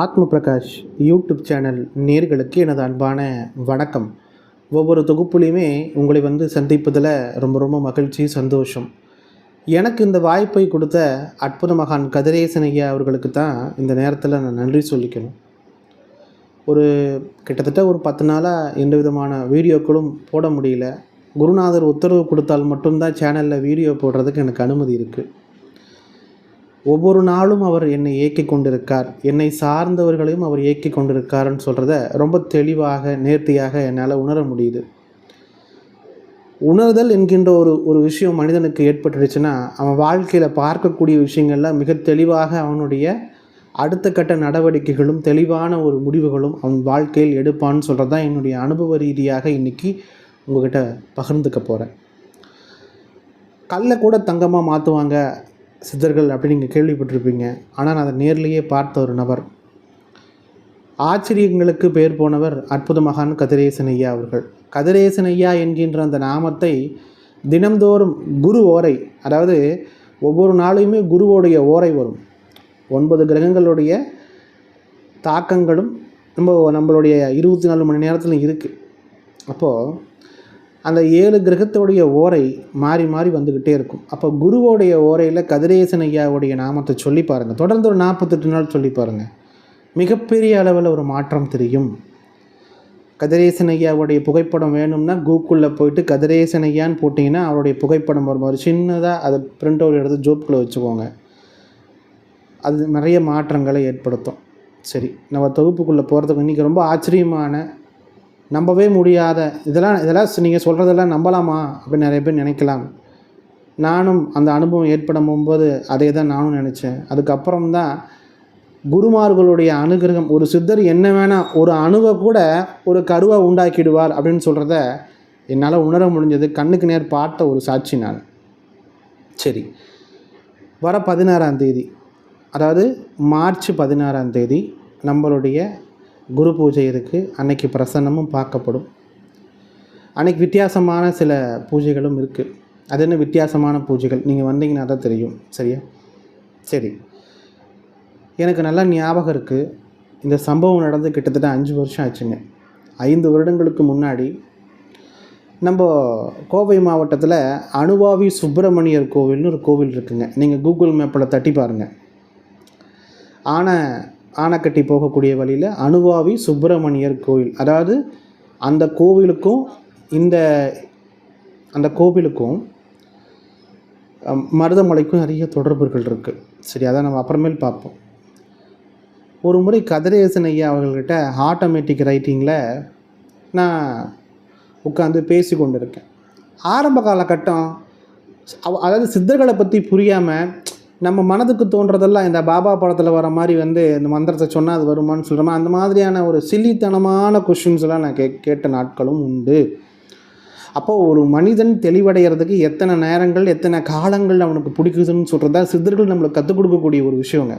ஆத்ம Prakash YouTube channel நேர்களுக்கு எனது அன்பான வணக்கம். ஒவ்வொரு தொகுப்புலையுமே உங்களை வந்து சந்திப்பதில் ரொம்ப ரொம்ப மகிழ்ச்சி சந்தோஷம். எனக்கு இந்த வாய்ப்பை கொடுத்த அற்புத மகான் கதிரேசன் ஐயா அவர்களுக்கு தான் இந்த நேரத்தில் நான் நன்றி சொல்லிக்கணும். ஒரு கிட்டத்தட்ட ஒரு பத்து நாளாக எந்த விதமான வீடியோக்களும் போட முடியல. குருநாதர் உத்தரவு கொடுத்தால் மட்டும்தான் சேனலில் வீடியோ போடுறதுக்கு எனக்கு அனுமதி இருக்குது ஒவ்வொரு நாளும் அவர் என்னை இயக்கி கொண்டிருக்கார். என்னை சார்ந்தவர்களையும் அவர் இயக்கி கொண்டிருக்காருன்னு சொல்கிறத ரொம்ப தெளிவாக நேர்த்தியாக என்னால் உணர முடியுது. உணர்தல் என்கின்ற ஒரு ஒரு விஷயம் மனிதனுக்கு ஏற்பட்டுடுச்சுன்னா அவன் வாழ்க்கையில் பார்க்கக்கூடிய விஷயங்கள்லாம் மிக தெளிவாக அவனுடைய அடுத்த கட்ட நடவடிக்கைகளும் தெளிவான ஒரு முடிவுகளும் அவன் வாழ்க்கையில் எடுப்பான்னு சொல்கிறது தான் என்னுடைய அனுபவ ரீதியாக இன்றைக்கி உங்ககிட்ட பகிர்ந்துக்க போகிறேன் கல்லை கூட தங்கமாக மாற்றுவாங்க சித்தர்கள் அப்படின்னு நீங்கள் கேள்விப்பட்டிருப்பீங்க. ஆனால் நான் அதை நேர்லேயே பார்த்த ஒரு நபர். ஆச்சரியங்களுக்கு பேர் போனவர் அற்புத மகான் கதிரேசன் ஐயா அவர்கள். கதிரேசன் ஐயா என்கின்ற அந்த நாமத்தை தினம்தோறும் குரு ஓரை அதாவது ஒவ்வொரு நாளையுமே குருவோடைய ஓரை வரும். ஒன்பது கிரகங்களுடைய தாக்கங்களும் நம்ம நம்மளுடைய இருபத்தி நாலு மணி நேரத்தில் இருக்குது அப்போது அந்த ஏழு கிரகத்தோடைய ஓரை மாறி மாறி வந்துக்கிட்டே இருக்கும். அப்போ குருவோடைய ஓரையில் கதிரேசன் ஐயாவுடைய நாமத்தை சொல்லி பாருங்கள் தொடர்ந்து ஒரு நாற்பத்தெட்டு நாள் சொல்லி பாருங்கள் மிகப்பெரிய அளவில் ஒரு மாற்றம் தெரியும். கதிரேசன் ஐயாவுடைய புகைப்படம் வேணும்னா கூகுளில் போயிட்டு கதிரேசன் ஐயான்னு போட்டிங்கன்னா அவருடைய புகைப்படம் வரும். ஒரு சின்னதாக அதை பிரிண்ட் அவுட் எடுத்து ஜோப்பில் வச்சுக்கோங்க. அது நிறைய மாற்றங்களை ஏற்படுத்தும். சரி நம்ம தொகுப்புக்குள்ளே போகிறதுக்கு இன்றைக்கி ரொம்ப ஆச்சரியமான நம்பவே முடியாத இதெல்லாம் இதெல்லாம் நீங்கள் சொல்கிறதெல்லாம் நம்பலாமா? அப்படின்னு நிறைய பேர் நினைக்கலாம். நானும் அந்த அனுபவம் ஏற்படும் போகும்போது அதே தான் நானும் நினச்சேன். அதுக்கப்புறம் தான் குருமார்களுடைய அனுகிரகம் ஒரு சித்தர் என்ன வேணால் ஒரு அணுவை கூட ஒரு கருவை உண்டாக்கிடுவார் அப்படின்னு சொல்கிறத என்னால் உணர முடிஞ்சது. கண்ணுக்கு நேர் பார்த்த ஒரு சாட்சி நான். சரி. வர பதினாறாம் தேதி அதாவது மார்ச் பதினாறாம் தேதி நம்மளுடைய குரு பூஜை இருக்குது அன்னைக்கு பிரசன்னமும் பார்க்கப்படும். அன்னைக்கு வித்தியாசமான சில பூஜைகளும் இருக்குது அது என்ன வித்தியாசமான பூஜைகள்? நீங்கள் வந்தீங்கன்னா தான் தெரியும். சரியா? சரி. எனக்கு நல்லா ஞாபகம் இருக்குது இந்த சம்பவம் நடந்து கிட்டத்தட்ட அஞ்சு வருஷம் ஆச்சுங்க. ஐந்து வருடங்களுக்கு முன்னாடி நம்ம கோவை மாவட்டத்தில் அணுவாவி சுப்பிரமணியர் கோவில்னு ஒரு கோவில் இருக்குங்க. நீங்கள் கூகுள் மேப்பில் தட்டி பாருங்கள் ஆனால் ஆனைக்கட்டி போகக்கூடிய வழியில் அணுவாவி சுப்பிரமணியர் கோவில் அதாவது அந்த கோவிலுக்கும் இந்த அந்த கோவிலுக்கும் மருதமலைக்கும் நிறைய தொடர்புகள் இருக்குது சரி அதை நம்ம அப்புறமேல் பார்ப்போம். ஒரு முறை கதிரேசன் ஐயா அவர்கள்கிட்ட ஆட்டோமேட்டிக் ரைட்டிங்கில் நான் உட்காந்து பேசி கொண்டு இருக்கேன் ஆரம்ப காலகட்டம் அதாவது சித்தர்களை பற்றி புரியாமல் நம்ம மனதுக்கு தோன்றதெல்லாம் இந்த பாபா படத்தில் வர மாதிரி வந்து இந்த மந்திரத்தை சொன்னால் அது வருமான்னு சொல்கிறோமா அந்த மாதிரியான ஒரு சில்லித்தனமான கொஷின்ஸ்லாம் நான் கே கேட்ட நாட்களும் உண்டு. அப்போது ஒரு மனிதன் தெளிவடைகிறதுக்கு எத்தனை நேரங்கள் எத்தனை காலங்கள் அவனுக்கு பிடிக்குதுன்னு சொல்கிறதா சித்தர்கள் நம்மளுக்கு கற்றுக் கொடுக்கக்கூடிய ஒரு விஷயங்க.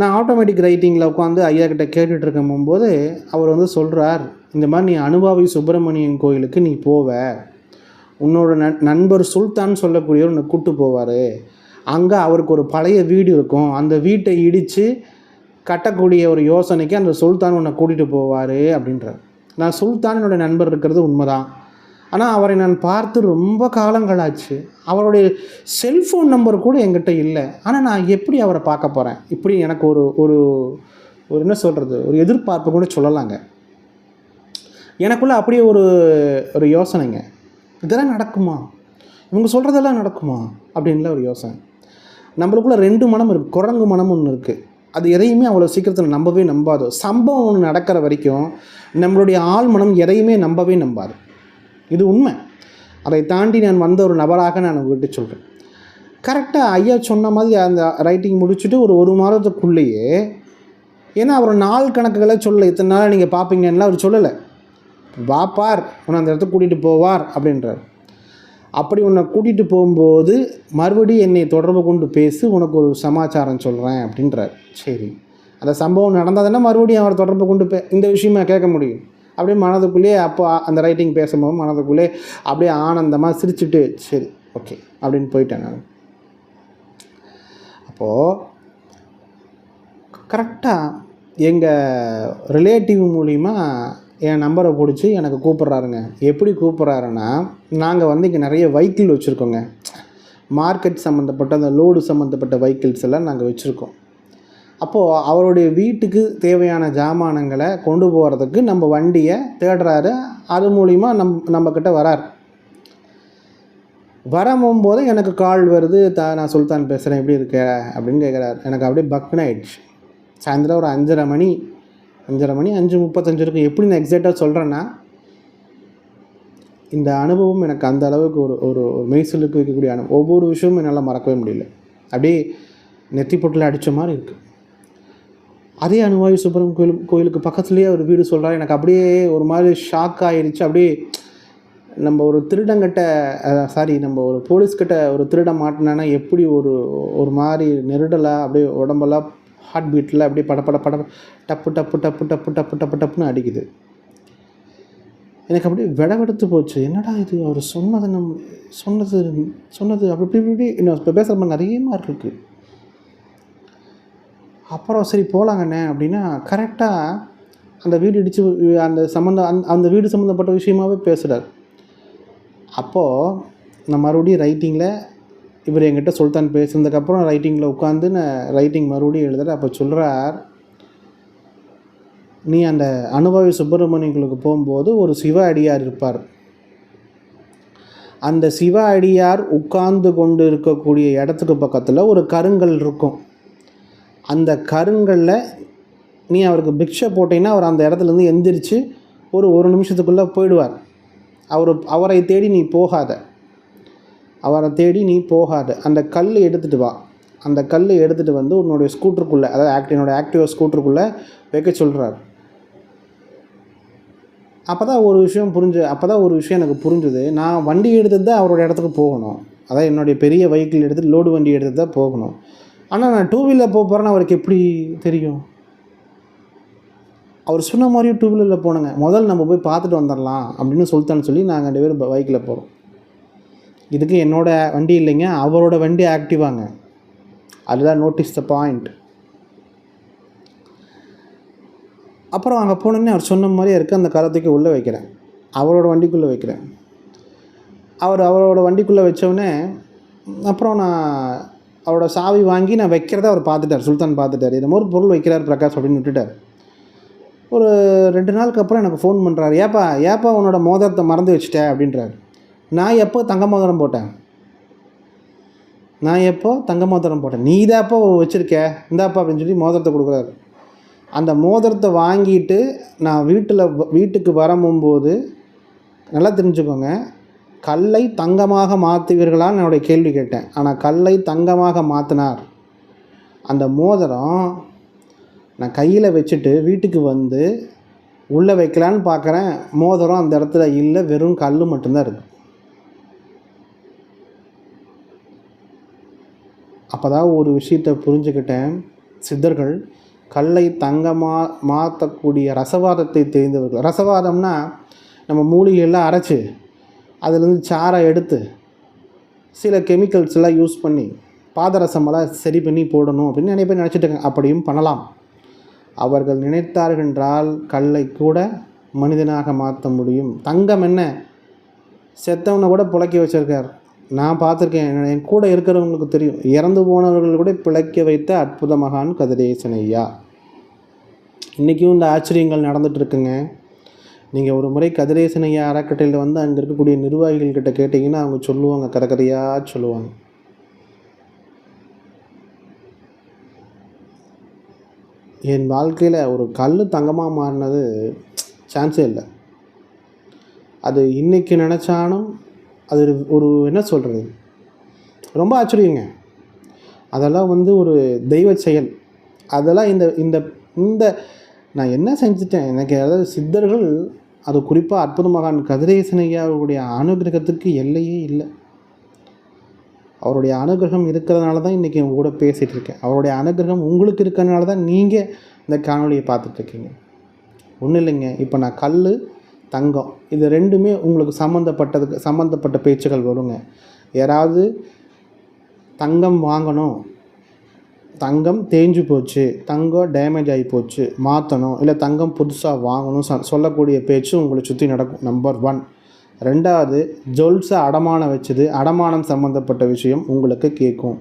நான் ஆட்டோமேட்டிக் ரைட்டிங்கில் உட்காந்து ஐயா கிட்ட கேட்டுட்டு இருக்கும் போது அவர் வந்து சொல்கிறார் இந்த மாதிரி நீ அனுபாவி சுப்பிரமணியன் கோயிலுக்கு நீ போவ. உன்னோட நண் நண்பர் சுல்தான் சொல்லக்கூடியவர் உன்னை கூட்டு போவார். அங்கே அவருக்கு ஒரு பழைய வீடு இருக்கும். அந்த வீட்டை இடித்து கட்டக்கூடிய ஒரு யோசனைக்கு அந்த சுல்தான் உன்னை கூட்டிகிட்டு போவார் அப்படின்றார். நான் சுல்தான் என்னோட நண்பர் இருக்கிறது உண்மைதான். ஆனால் அவரை நான் பார்த்து ரொம்ப காலங்களாச்சு. அவருடைய செல்ஃபோன் நம்பர் கூட என்கிட்ட இல்லை. ஆனால் நான் எப்படி அவரை பார்க்க போகிறேன் இப்படி எனக்கு ஒரு ஒரு ஒரு என்ன சொல்கிறது ஒரு எதிர்பார்ப்பு கூட சொல்லலாங்க. எனக்குள்ளே அப்படியே ஒரு ஒரு யோசனைங்க. இதெல்லாம் நடக்குமா? இவங்க சொல்கிறதெல்லாம் நடக்குமா? அப்படின்ல ஒரு யோசனை. நம்மளுக்குள்ளே ரெண்டு மனம் இருக்குது குரங்கு மனம் ஒன்று இருக்குது அது எதையுமே அவ்வளோ சீக்கிரத்தில் நம்பவே நம்பாது. சம்பவம் ஒன்று நடக்கிற வரைக்கும் நம்மளுடைய ஆள் மனம் எதையுமே நம்பவே நம்பாது. இது உண்மை. அதை தாண்டி நான் வந்த ஒரு நபராக நான் உங்கள்கிட்ட சொல்கிறேன் கரெக்டாக ஐயா சொன்ன மாதிரி அந்த ரைட்டிங் முடிச்சுட்டு ஒரு ஒரு மாதத்துக்குள்ளேயே ஏன்னா அவர் நாள் கணக்குகளை சொல்ல இத்தனை நாள் நீங்கள் பார்ப்பீங்கன்னா அவர் சொல்லலை. வாப்பார் உன்னை அந்த இடத்துக்கு கூட்டிகிட்டு போவார் அப்படின்றார். அப்படி உன்னை கூட்டிகிட்டு போகும்போது மறுபடியும் என்னை தொடர்பு கொண்டு பேசி உனக்கு ஒரு சமாச்சாரம் சொல்கிறேன் அப்படின்றார். சரி. அந்த சம்பவம் நடந்ததுன்னா மறுபடியும் அவர் தொடர்பு கொண்டு பே இந்த விஷயமா கேட்க முடியும். அப்படியே மனதுக்குள்ளேயே அப்போ அந்த ரைட்டிங் பேசும்போது மனதுக்குள்ளே அப்படியே ஆனந்தமாக சிரிச்சுட்டு சரி ஓகே அப்படின்னு போயிட்டேன் நான். அப்போது கரெக்டாக எங்கள் ரிலேட்டிவ் மூலிமா என் நம்பரை பிடிச்சி எனக்கு கூப்பிட்றாருங்க. எப்படி கூப்பிட்றாருன்னா நாங்கள் வந்து இங்கே நிறைய வைக்கிள் வச்சுருக்கோங்க. மார்க்கெட் சம்மந்தப்பட்ட அந்த லோடு சம்மந்தப்பட்ட வைக்கிள்ஸ் எல்லாம் நாங்கள் வச்சுருக்கோம். அப்போது அவருடைய வீட்டுக்கு தேவையான ஜாமானங்களை கொண்டு போகிறதுக்கு நம்ம வண்டியை தேடுறாரு. அது மூலிமா நம் நம்மக்கிட்ட வரார். வரும்போது எனக்கு கால் வருது த நான் சுல்தான் பேசுகிறேன் எப்படி இருக்க? அப்படின்னு கேட்குறாரு எனக்கு அப்படியே பக்னாயிடுச்சு. சாயந்தரம் ஒரு அஞ்சரை மணி அஞ்சரை மணி அஞ்சு முப்பத்தஞ்சு இருக்கும். எப்படி நான் எக்ஸாக்டாக சொல்கிறேன்னா இந்த அனுபவம் எனக்கு அந்த அளவுக்கு ஒரு ஒரு மெய்சலுக்கு வைக்கக்கூடிய அனுபவம் ஒவ்வொரு விஷயமும் என்னால் மறக்கவே முடியல. அப்படியே நெத்தி பொட்டில் அடித்த மாதிரி இருக்குது அதே அனுவாயு சுப்பிரம் கோயில் கோயிலுக்கு பக்கத்துலேயே ஒரு வீடு சொல்கிறார் எனக்கு அப்படியே ஒரு மாதிரி ஷாக் ஆகிடுச்சு அப்படியே நம்ம ஒரு திருடங்கிட்ட சாரி நம்ம ஒரு போலீஸ்கிட்ட ஒரு திருடம் மாட்டினானா எப்படி ஒரு ஒரு மாதிரி நெருடலாக அப்படியே உடம்பெல்லாம் ஹார்ட் பீட்டில் அப்படியே பட பட டப்பு டப்பு டப்பு டப்பு டப்பு டப்பு டப்புன்னு அடிக்குது. எனக்கு அப்படியே விடவெடுத்து போச்சு. என்னடா இது? அவர் சொன்னது நம் சொன்னது சொன்னது அப்படி இப்படி இப்படி இன்னும் இப்போ பேசுகிற மாதிரி நிறைய மார்க் இருக்குது அப்புறம் சரி போகலாங்கண்ணே அப்படின்னா கரெக்டாக அந்த வீடு இடித்து அந்த சம்மந்தம் அந்த அந்த வீடு சம்மந்தப்பட்ட விஷயமாவே பேசுகிறார் அப்போது நான் மறுபடியும் ரைட்டிங்கில் இவர் என்கிட்ட சுல்தான் பேசினதுக்கப்புறம் ரைட்டிங்கில் உட்காந்து நான் ரைட்டிங் மறுபடியும் எழுதுறேன் அப்போ சொல்கிறார் நீ அந்த அனுபவி சுப்பிரமணியங்களுக்கு போகும்போது ஒரு சிவ அடியார் இருப்பார். அந்த சிவ அடியார் உட்கார்ந்து கொண்டு இருக்கக்கூடிய இடத்துக்கு பக்கத்தில் ஒரு கருங்கல் இருக்கும். அந்த கருங்கல்ல நீ அவருக்கு பிக்ஷை போட்டீங்கன்னா அவர் அந்த இடத்துலேருந்து எந்திரிச்சு ஒரு ஒரு நிமிஷத்துக்குள்ளே போயிடுவார். அவர் அவரை தேடி நீ போகாத. அவரை தேடி நீ போகாத. அந்த கல் எடுத்துகிட்டு வா. அந்த கல் எடுத்துகிட்டு வந்து உன்னுடைய ஸ்கூட்டருக்குள்ளே அதாவது ஆக்ட் என்னோடய ஆக்டிவா ஸ்கூட்டருக்குள்ளே வைக்க சொல்கிறார் அப்போ தான் ஒரு விஷயம் புரிஞ்சு அப்போ தான் ஒரு விஷயம் எனக்கு புரிஞ்சுது. நான் வண்டி எடுத்துட்டு தான் அவரோட இடத்துக்கு போகணும். அதான் என்னுடைய பெரிய வெஹிக்கிள் எடுத்துகிட்டு லோடு வண்டி எடுத்துட்டு தான் போகணும். ஆனால் நான் டூ வீலர் போக போகிறேன்னு அவருக்கு எப்படி தெரியும்? அவர் சொன்ன மாதிரியும் டூ வீலரில் போனேங்க. முதல்ல நம்ம போய் பார்த்துட்டு வந்துடலாம் அப்படின்னு சொல்லிட்டான்னு சொல்லி நாங்கள் ரெண்டு பேரும் பைக்கில் போகிறோம் இதுக்கு என்னோடய வண்டி இல்லைங்க அவரோட வண்டி ஆக்டிவாங்க அதுதான் நோட்டீஸ் த பாயிண்ட் அப்புறம் அங்கே போனோடனே அவர் சொன்ன மாதிரியே இருக்க அந்த கரத்துக்கு உள்ளே வைக்கிறேன். அவரோட வண்டிக்குள்ளே வைக்கிறேன். அவர் அவரோட வண்டிக்குள்ளே வச்சோடனே அப்புறம் நான் அவரோட சாவி வாங்கி நான் வைக்கிறத அவர் பார்த்துட்டார் சுல்தான் பார்த்துட்டார். இந்த மாதிரி பொருள் வைக்கிறார் பிரகாஷ் அப்படின்னு விட்டுட்டார். ஒரு ரெண்டு நாளுக்கு அப்புறம் எனக்கு ஃபோன் பண்ணுறாரு ஏப்பா ஏப்பா உன்னோட மோதிரத்தை மறந்து வச்சுட்டேன் அப்படின்றாரு. நான் எப்போ தங்க மோதிரம் போட்டேன்? நான் எப்போ தங்க மோதிரம் போட்டேன்? நீ தாப்போ வச்சுருக்க? இந்தாப்பா அப்படின்னு சொல்லி மோதிரத்தை கொடுக்குறாரு. அந்த மோதிரத்தை வாங்கிட்டு நான் வீட்டில் வீட்டுக்கு வரும்போது நல்லா தெரிஞ்சுக்கோங்க. கல்லை தங்கமாக மாற்றுவீர்களான்னு என்னுடைய கேள்வி கேட்டேன். ஆனால் கல்லை தங்கமாக மாற்றினார் அந்த மோதிரம் நான் கையில் வச்சுட்டு வீட்டுக்கு வந்து உள்ளே வைக்கலான்னு பார்க்குறேன் மோதிரம் அந்த இடத்துல இல்லை வெறும் கல் மட்டும்தான் இருக்குது அப்போ தான் ஒரு விஷயத்தை புரிஞ்சுக்கிட்டேன். சித்தர்கள் கல்லை தங்கமாக மாற்றக்கூடிய ரசவாதத்தை தெரிந்தவர்கள். ரசவாதம்னா நம்ம மூலிகையெல்லாம் அரைச்சி அதுலேருந்து சாரை எடுத்து சில கெமிக்கல்ஸ் எல்லாம் யூஸ் பண்ணி பாதரசமெல்லாம் சரி பண்ணி போடணும் அப்படின்னு நிறைய பேர் நினச்சிட்டு அப்படியும் பண்ணலாம். அவர்கள் நினைத்தார்கள் என்றால் கல்லை கூட மனிதனாக மாற்ற முடியும். தங்கம் என்ன? செத்தவனை கூட புழக்கி வச்சிருக்கார். நான் பார்த்துருக்கேன். என் கூட இருக்கிறவங்களுக்கு தெரியும். இறந்து போனவர்கள் கூட பிழைக்க வைத்த அற்புத மகான் கதிரேசன் ஐயா இன்றைக்கும் இந்த ஆச்சரியங்கள் நடந்துகிட்ருக்குங்க நீங்கள் ஒரு முறை கதிரேசன் ஐயா அறக்கட்டையில் வந்து அங்கே இருக்கக்கூடிய நிர்வாகிகள் கிட்ட கேட்டிங்கன்னா அவங்க சொல்லுவாங்க. கதை கதையாக சொல்லுவாங்க. என் வாழ்க்கையில் ஒரு கல் தங்கமாக மாறினது சான்ஸே இல்லை. அது இன்னைக்கு நினச்சாலும் அது ஒரு- என்ன சொல்கிறது ரொம்ப ஆச்சரியங்க. அதெல்லாம் வந்து ஒரு தெய்வ செயல். அதெல்லாம் இந்த இந்த இந்த நான் என்ன செஞ்சுட்டேன்? எனக்கு அதாவது சித்தர்கள் அது குறிப்பாக அற்புத மகான் அவருடைய அனுகிரகத்துக்கு எல்லையே இல்லை. அவருடைய அனுகிரகம் இருக்கிறதுனால தான் இன்றைக்கி உங்க கூட பேசிகிட்டு இருக்கேன். அவருடைய அனுகிரகம் உங்களுக்கு இருக்கிறதுனால தான் நீங்கள் இந்த காணொலியை பார்த்துட்ருக்கீங்க ஒன்றும் இல்லைங்க. இப்போ நான் கல் தங்கம். இது ரெண்டுமே உங்களுக்கு சம்மந்தப்பட்டதுக்கு சம்மந்தப்பட்ட பேச்சுகள் வருங்க. யாராவது தங்கம் வாங்கணும். தங்கம் தேஞ்சு போச்சு. தங்கம் டேமேஜ் ஆகி போச்சு. மாற்றணும் இல்லை தங்கம் புதுசாக வாங்கணும். ச சொல்லக்கூடிய பேச்சு உங்களை சுற்றி நடக்கும். நம்பர் ஒன் ரெண்டாவது ஜொல்ஸை அடமானம் வச்சது அடமானம் சம்மந்தப்பட்ட விஷயம் உங்களுக்கு கேட்கும்.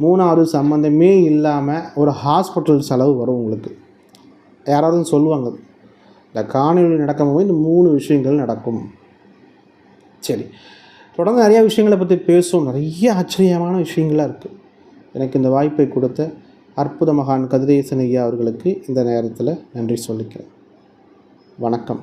மூணாவது சம்மந்தமே இல்லாமல் ஒரு ஹாஸ்பிட்டல் செலவு வரும் உங்களுக்கு. யாராவது சொல்லுவாங்க. இந்த காணொலி நடக்கும்போது இந்த மூணு விஷயங்கள் நடக்கும். சரி. தொடர்ந்து நிறையா விஷயங்களை பற்றி பேசுவோம். நிறைய ஆச்சரியமான விஷயங்களாக இருக்குது எனக்கு இந்த வாய்ப்பை கொடுத்த அற்புத மகான் கதிரேசன் ஐயா அவர்களுக்கு இந்த நேரத்தில் நன்றி சொல்லிக்கிறேன். வணக்கம்.